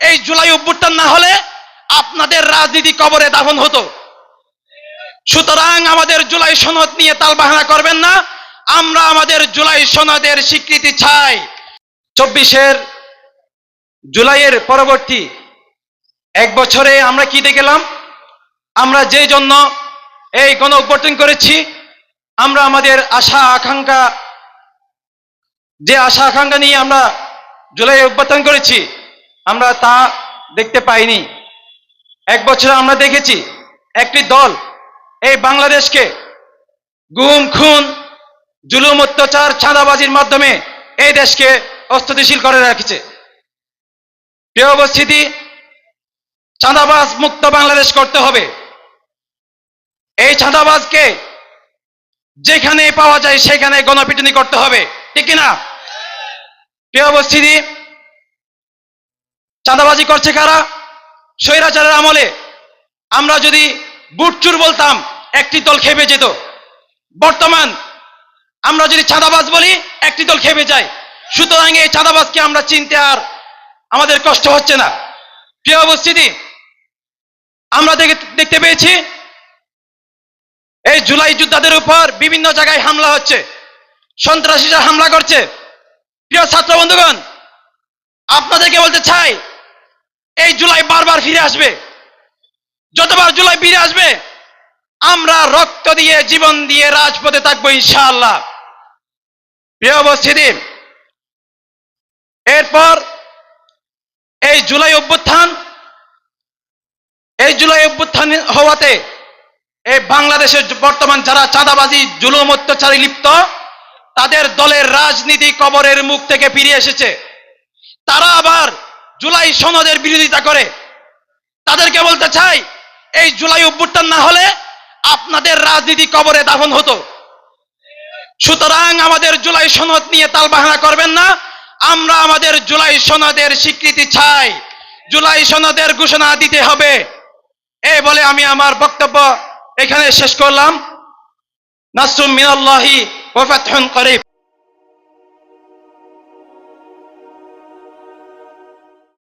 এই জুলাই অভ্যুত্থান না হলে আপনাদের রাজনীতি কবরে দাফন হতো। সুতরাং আমাদের জুলাই সনদ নিয়ে তালবাহানা করবেন না। আমরা আমাদের জুলাই সনদের স্বীকৃতি চাই। চব্বিশের জুলাইয়ের পরবর্তী এক বছরে আমরা কি দেখলাম? আমরা যে জন্য এই গণ অভ্যর্থন করেছি, আমরা আমাদের আশা, আকাঙ্ক্ষা, যে আশা, আকাঙ্ক্ষা নিয়ে আমরা জুলাই অভ্যর্থন করেছি আমরা তা দেখতে পাইনি। এক বছরে আমরা দেখেছি একটি দল এই বাংলাদেশকে গুম, খুন, জুলুম, অত্যাচার, চাঁদাবাজির মাধ্যমে এই দেশকে অস্থিতিশীল করে রেখেছে। প্রিয় উপস্থিতি, চাঁদাবাজ মুক্ত বাংলাদেশ করতে হবে। এই চাঁদাবাজকে যেখানে পাওয়া যায় সেখানে গণপিটুনি করতে হবে। ঠিক না প্রিয় উপস্থিতি চাঁদাবাজি করছে কারা? স্বৈরাচারের আমলে। আমরা যদি বুটচুর বলতাম, একটি দল খেপে যেত। বর্তমান আমরা যদি চাঁদাবাজ বলি, একটি দল খেপে যায়। সুতরাং এই চাঁদাবাজকে আমরা চিনতে আর আমাদের কষ্ট হচ্ছে না। প্রিয় উপস্থিতি, আমরা দেখে- দেখতে পেয়েছি, এই জুলাই যোদ্ধাদের উপর বিভিন্ন জায়গায় হামলা হচ্ছে। সন্ত্রাসীরা হামলা করছে। প্রিয় ছাত্র বন্ধুগণ, আপনাদেরকে বলতে চাই এই জুলাই বারবার ফিরে আসবে। যতবার জুলাই ফিরে আসবে, আমরা রক্ত দিয়ে, জীবন দিয়ে, রাজপথে থাকব ইনশাআল্লাহ। প্রিয় উপস্থিতি, এরপর এই জুলাই অভ্যুত্থান, এই জুলাই অভ্যুত্থান হওয়াতে এই বাংলাদেশের বর্তমান যারা চাঁদাবাজি, জুলুম, অত্যাচারী লিপ্ত, তাদের দলের রাজনীতি কবরের মুখ থেকে ফিরে এসেছে। তারা আবার জুলাই সনদের বিরোধিতা করে। তাদেরকে বলতে চাই, এই জুলাই অভ্যুত্থান না হলে আপনাদের রাজনীতি কবরে দাফন হতো। সুতরাং আমাদের জুলাই সনদ নিয়ে তালবাহানা করবেন না। আমরা আমাদের জুলাই সনদের স্বীকৃতি চাই। জুলাই সনদের ঘোষণা দিতে হবে। এই বলে আমি আমার বক্তব্য এখানে শেষ করলাম। নাসরুম মিনাল্লাহি ওয়া ফাতহুন করিব।